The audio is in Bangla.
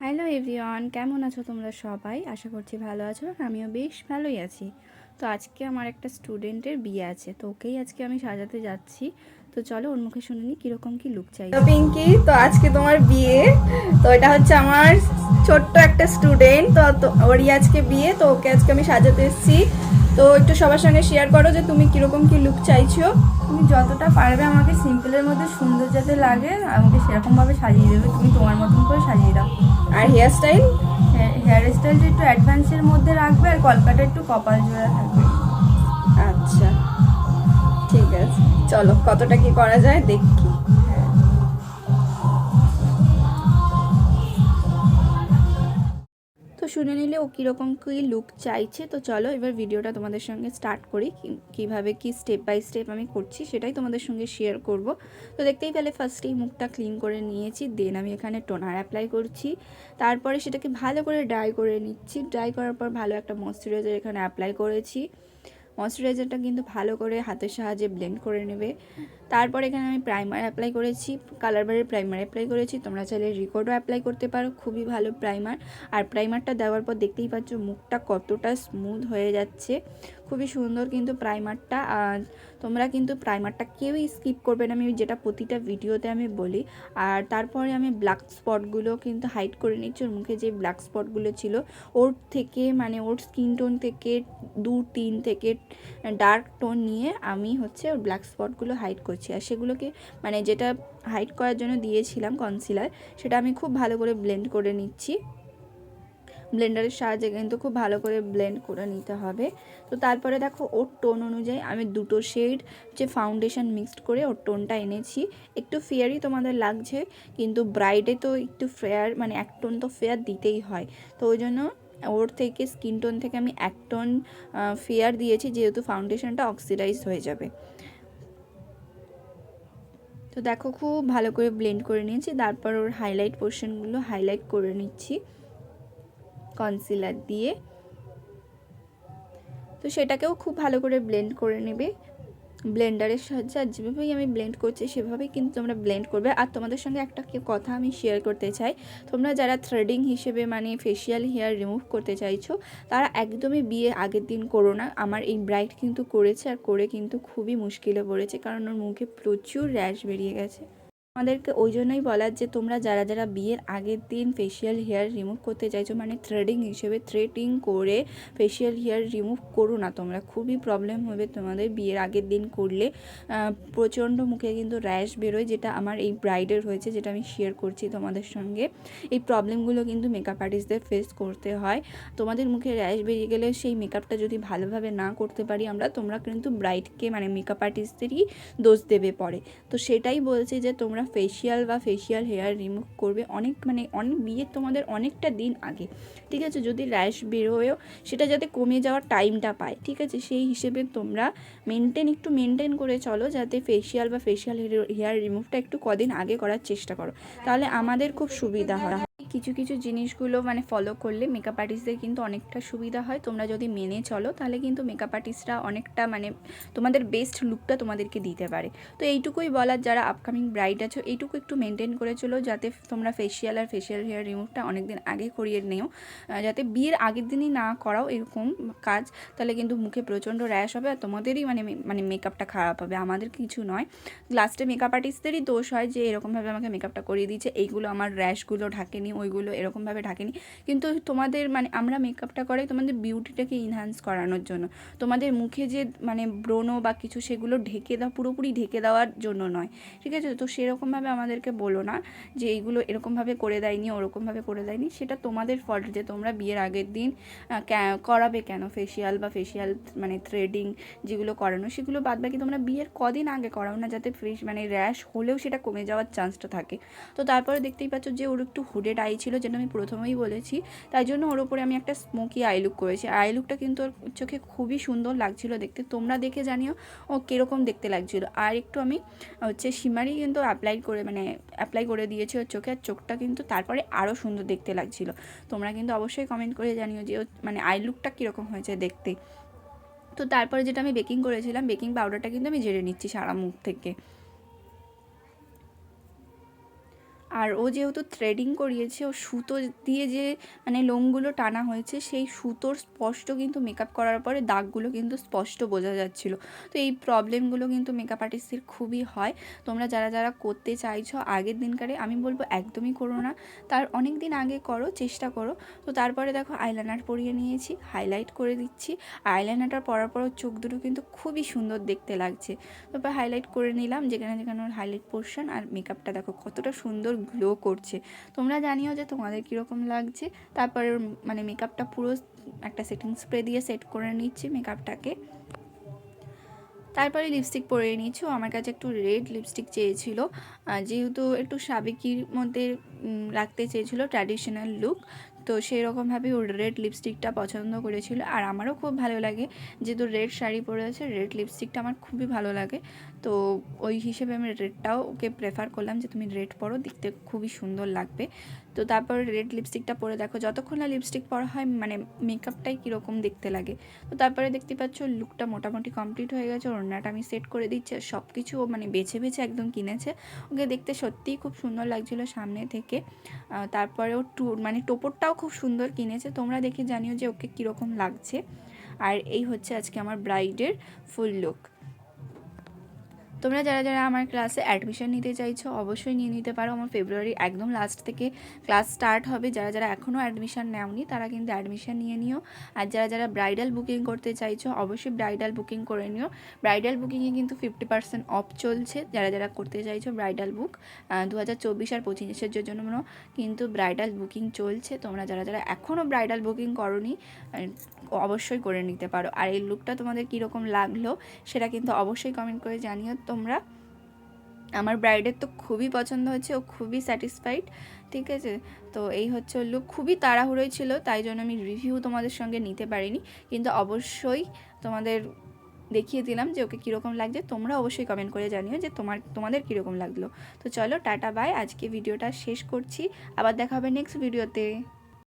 হ্যালো এভরিওয়ান, কেমন আছো তোমরা সবাই? আশা করছি ভালো আছো আমিও বেশ ভালোই আছি। তো আজকে আমার একটা স্টুডেন্টের বিয়ে আছে, তো ওকেই আজকে আমি সাজাতে যাচ্ছি। তো চলো ওর মুখে শুনে নিই কীরকম কী লুক চাই। তো পিঙ্কি, তো আজকে তোমার বিয়ে, তো এটা হচ্ছে আমার ছোট্ট একটা স্টুডেন্ট তো- ওরই আজকে বিয়ে, তো ওকে আজকে আমি সাজাতে এসেছি। তো একটু সবার সঙ্গে শেয়ার করো যে তুমি কীরকম কি লুক চাইছো। তুমি যতটা পারবে আমাকে সিম্পলের মধ্যে সুন্দর যাতে লাগে আমাকে সেরকমভাবে সাজিয়ে দেবে তুমি তোমার মতন করে সাজিয়ে দাও। আর হেয়ার স্টাইল হেয়ার স্টাইলটা একটু অ্যাডভান্সের মধ্যে রাখবে আর কলকাটা একটু কপাল জোড়া থাকবে। আচ্ছা ঠিক আছে। চলো কতটা কি করা যায় দেখি। শুনে নিলে ও কীরকম কী লুক চাইছে, তো চলো এবার ভিডিওটা তোমাদের সঙ্গে স্টার্ট করি। কীভাবে কি স্টেপ বাই স্টেপ আমি করছি সেটাই তোমাদের সঙ্গে শেয়ার করব। তো দেখতেই পেলে ফার্স্টেই মুখটা ক্লিন করে নিয়েছি দেন আমি এখানে টোনার অ্যাপ্লাই করছি। তারপরে সেটাকে ভালো করে ড্রাই করে নিচ্ছি। ড্রাই করার পর ভালো একটা ময়শ্চারাইজার এখানে অ্যাপ্লাই করেছি। ময়শ্চারাইজারটা কিন্তু ভালো করে হাতের সাহায্যে ব্লেন্ড করে নেবে। তারপর এখানে আমি প্রাইমার অ্যাপ্লাই করেছি, কালার বারের প্রাইমার অ্যাপ্লাই করেছি, তোমরা চাইলে রিকর্ডও অ্যাপ্লাই করতে পারো, খুবই ভালো প্রাইমার। আর প্রাইমারটা দেওয়ার পর দেখতেই পাচ্ছ মুখটা কতটা স্মুথ হয়ে যাচ্ছে। খুবই সুন্দর কিন্তু প্রাইমারটা আর তোমরা কিন্তু প্রাইমারটা কেউই স্কিপ করবে না। আমি যেটা প্রতিটা ভিডিওতে আমি বলি। আর তারপরে আমি ব্ল্যাক স্পটগুলো কিন্তু হাইড করে নিচ্ছি। ওর মুখে যে ব্ল্যাক স্পটগুলো ছিল, ওর থেকে মানে ওর স্কিন টোন থেকে দু, তিন থেকে ডার্ক টোন নিয়ে আমি হচ্ছে ওর ব্ল্যাক স্পটগুলো হাইড করছি। আর সেগুলোকে মানে যেটা হাইড করার জন্য দিয়েছিলাম কনসিলার সেটা আমি খুব ভালো করে ব্লেন্ড করে নিচ্ছি। ব্লেন্ডারের সাহায্যে কিন্তু খুব ভালো করে ব্লেন্ড করে নিতে হবে। তো তারপরে দেখো, ওর টোন অনুযায়ী আমি দুটো শেড যে ফাউন্ডেশন মিক্সড করে ওর টোনটা এনেছি। একটু ফেয়ারই তোমাদের লাগছে, কিন্তু ব্রাইডে তো একটু ফেয়ার মানে এক টোন তো ফেয়ার দিতেই হয়। তো ওই জন্য ওর থেকে স্কিন টোন থেকে আমি এক টোন ফেয়ার দিয়েছি, যেহেতু ফাউন্ডেশনটা অক্সিডাইজ হয়ে যাবে। তো দেখো, খুব ভালো করে ব্লেন্ড করে নিয়েছি। তারপর ওর হাইলাইট পোর্শনগুলো হাইলাইট করে নিচ্ছি। কনসিলার দিয়ে। তো সেটাকেও খুব ভালো করে ব্লেন্ড করে নেবে। ব্লেন্ডারের সাহায্যে, আর যেভাবেই আমি ব্লেন্ড করছি, সেভাবেই কিন্তু তোমরা ব্লেন্ড করবে। আর তোমাদের সঙ্গে একটা কথা আমি শেয়ার করতে চাই। তোমরা যারা থ্রেডিং হিসেবে মানে ফেশিয়াল হেয়ার রিমুভ করতে চাইছো, তারা একদমই বিয়ে আগের দিন করো না। আমার এই ব্রাইট কিন্তু করেছে, আর করে কিন্তু খুবই মুশকিলে পড়েছে, কারণ ওর মুখে প্রচুর র্যাশ বেরিয়ে গেছে। আমাদেরকে ওই জন্যই বলার যে তোমরা যারা যারা বিয়ের আগের দিন ফেশিয়াল হেয়ার রিমুভ করতে চাইছো মানে থ্রেডিং হিসেবে থ্রেডিং করে ফেশিয়াল হেয়ার রিমুভ করো না তোমরা। খুবই প্রবলেম হবে তোমাদের বিয়ের আগের দিন করলে। প্রচণ্ড মুখে কিন্তু র্যাশ বেরোয়, যেটা আমার এই ব্রাইডের হয়েছে, যেটা আমি শেয়ার করছি তোমাদের সঙ্গে। এই প্রবলেমগুলো কিন্তু মেকআপ আর্টিস্টদের ফেস করতে হয়। তোমাদের মুখে র্যাশ বেরিয়ে গেলে সেই মেকআপটা যদি ভালোভাবে না করতে পারি আমরা, তোমরা কিন্তু ব্রাইডকে মানে মেকআপ আর্টিস্টদেরই দোষ দেবে পরে। তো সেটাই বলছি যে তোমরা ফেশিয়াল বা ফেসিয়াল হেয়ার রিমুভ করবে অনেক মানে অনেক বিয়ের তোমাদের অনেকটা দিন আগে, ঠিক আছে? যদি র্যাশ বেরোয়ও সেটা যাতে কমে যাওয়ার টাইমটা পায়, ঠিক আছে? সেই হিসেবে তোমরা মেনটেন একটু মেনটেন করে চলো যাতে ফেসিয়াল বা ফেসিয়াল হেয়ার রিমুভটা একটু কদিন আগে করার চেষ্টা করো, তাহলে আমাদের খুব সুবিধা হয়। কিছু কিছু জিনিসগুলো মানে ফলো করলে মেকআপ আর্টিস্টদের কিন্তু অনেকটা সুবিধা হয়। তোমরা যদি মেনে চলো, তাহলে কিন্তু মেকআপ আর্টিস্টরা অনেকটা মানে তোমাদের বেস্ট লুকটা তোমাদেরকে দিতে পারে। তো এইটুকুই বলার, যারা আপকামিং ব্রাইড আছো, এইটুকু একটু মেনটেন করে চলো, যাতে তোমরা ফেশিয়াল আর ফেশিয়াল হেয়ার রিমুভটা অনেক দিন আগে করিয়ে নেও। যাতে বিয়ের আগের দিনই না করাও এরকম কাজ, তাহলে কিন্তু মুখে প্রচণ্ড র্যাশ হবে আর তোমাদেরই মানে মানে মেকআপটা খারাপ হবে। আমাদের কিছু নয়। লাস্টে মেকআপ আর্টিস্টদেরই দোষ হয় যে, এরকমভাবে আমাকে মেকআপটা করিয়ে দিয়েছে, এইগুলো আমার র্যাশগুলো ঢাকেনি। ওইগুলো এরকমভাবে ঢাকেনি। কিন্তু তোমাদের মানে আমরা মেকআপটা করাই তোমাদের বিউটিটাকে ইনহ্যান্স করানোর জন্য। তোমাদের মুখে যে মানে ব্রণ বা কিছু সেগুলো ঢেকে দেওয়া পুরোপুরি ঢেকে দেওয়ার জন্য নয়। ঠিক আছে? তো সেরকমভাবে আমাদেরকে বলো না যে এইগুলো এরকমভাবে করে দেয়নি, ওরকমভাবে করে দেয়নি। সেটা তোমাদের ফল্ট যে তোমরা বিয়ের আগের দিন করাবে কেন? ফেশিয়াল বা ফেশিয়াল মানে থ্রেডিং যেগুলো করানো, সেগুলো বাদ বাকি তোমরা বিয়ের কদিন আগে করাও না যাতে ফেস মানে র্যাশ হলেও সেটা কমে যাওয়ার চান্সটা থাকে। তো তারপরে দেখতেই পাচ্ছ যে ওর একটু হুডে হুডেড আই ছিল যেটা আমি প্রথমেই বলেছি। তাই জন্য ওর উপরে আমি একটা স্মোকি আই লুক করেছি। আই লুকটা কিন্তু ওর চোখে খুবই সুন্দর লাগছিল দেখতে। তোমরা দেখে জানিও ও কীরকম দেখতে লাগছিল। আর একটু আমি হচ্ছে সিমারি কিন্তু অ্যাপ্লাই করে মানে অ্যাপ্লাই করে দিয়েছি ওর চোখে। আর চোখটা কিন্তু তারপরে আরও সুন্দর দেখতে লাগছিল। তোমরা কিন্তু অবশ্যই কমেন্ট করে জানিও যে মানে আই লুকটা কীরকম হয়েছে দেখতে। তো তারপরে যেটা আমি বেকিং করেছিলাম বেকিং পাউডারটা কিন্তু আমি জেরে নিচ্ছি সারা মুখ থেকে। আর ও যেহেতু থ্রেডিং করিয়েছে, ও সুতো দিয়ে যে মানে লোমগুলো টানা হয়েছে, সেই সুতোর স্পষ্ট কিন্তু মেকআপ করার পরে দাগগুলো কিন্তু স্পষ্ট বোঝা যাচ্ছিল। তো এই প্রবলেমগুলো কিন্তু মেকআপ আর্টিস্টের খুবই হয়। তোমরা যারা যারা করতে চাইছো, আগের দিনকারে আমি বলব একদমই করো না। তার অনেক দিন আগে করো, চেষ্টা করো। তো তারপরে দেখো আইলাইনার পরিয়ে নিয়েছি হাইলাইট করে দিচ্ছি। আইলাইনারটা পরার পর চোখ দুটো কিন্তু খুবই সুন্দর দেখতে লাগছে। তারপর হাইলাইট করে নিলাম, যেখানে যেখানে ওর হাইলাইট পোর্শন আর মেকআপটা দেখো কতটা সুন্দর গ্লো করছে। তোমরা জানিও যে তোমাদের কীরকম লাগছে। তারপরে মানে মেকআপটা পুরো একটা সেটিং স্প্রে দিয়ে সেট করে নিচ্ছি মেকআপটাকে তারপরে লিপস্টিক পরে নিচ্ছি ও আমার কাছে একটু রেড লিপস্টিক চেয়েছিল। যেহেতু একটু সাবেকির মধ্যে রাখতে চেয়েছিল ট্র্যাডিশনাল লুক তো সেই রকমভাবে ওর রেড লিপস্টিকটা পছন্দ করেছিল। আর আমারও খুব ভালো লাগে যেহেতু রেড শাড়ি পরে আছে রেড লিপস্টিকটা আমার খুবই ভালো লাগে। তো ওই হিসেবে আমি রেডটাও ওকে প্রেফার করলাম যে তুমি রেড পরো, দেখতে খুবই সুন্দর লাগবে। তো তারপর রেড লিপস্টিকটা পরে দেখো, যতক্ষণ না লিপস্টিক পরা হয় মানে মেকআপটাই কীরকম দেখতে লাগে। তো তারপরে দেখতে পাচ্ছ লুকটা মোটামুটি কমপ্লিট হয়ে গেছে, ওড়নাটা আমি সেট করে দিচ্ছি সব কিছু ও মানে বেছে বেছে একদম কিনেছে। ওকে দেখতে সত্যিই খুব সুন্দর লাগছিল সামনে থেকে। তারপরে ও টু মানে টোপরটাও খুব সুন্দর কিনেছে। তোমরা দেখে জানিও যে ওকে কীরকম লাগছে। আর এই হচ্ছে আজকে আমার ব্রাইডের ফুল লুক তোমরা যারা যারা আমার ক্লাসে অ্যাডমিশন নিতে চাইছো, অবশ্যই নিয়ে নিতে পারো। আমার ফেব্রুয়ারি একদম লাস্ট থেকে ক্লাস স্টার্ট হবে। যারা যারা এখনও অ্যাডমিশন নেওনি, তারা কিন্তু অ্যাডমিশন নিয়ে নিও। আর যারা যারা ব্রাইডাল বুকিং করতে চাইছো, অবশ্যই ব্রাইডাল বুকিং করে নিও। ব্রাইডাল বুকিংয়ে কিন্তু ফিফটি পার্সেন্ট অফ চলছে। যারা যারা করতে চাইছো ব্রাইডাল বুক দু হাজার চব্বিশ আর পঁচিশের জন্য কিন্তু ব্রাইডাল বুকিং চলছে। তোমরা যারা যারা এখনও ব্রাইডাল বুকিং করনি অবশ্যই করে নিতে পারো। আর এই লুকটা তোমাদের কীরকম লাগল, সেটা কিন্তু অবশ্যই কমেন্ট করে জানিও। তোমরা। আমার ব্রাইডের তো খুবই পছন্দ হয়েছে, ও খুবই স্যাটিসফাইড ঠিক আছে? তো এই হচ্ছে লুক খুবই তাড়াহুড়োই ছিল, তাই জন্য আমি রিভিউ তোমাদের সঙ্গে নিতে পারিনি। কিন্তু অবশ্যই তোমাদের দেখিয়ে দিলাম যে ওকে কীরকম লাগছে, তোমরা অবশ্যই কমেন্ট করে জানিও যে তোমার, তোমাদের কীরকম লাগল। তো চলো, টাটা বাই আজকে ভিডিওটা শেষ করছি, আবার দেখা হবে নেক্সট ভিডিওতে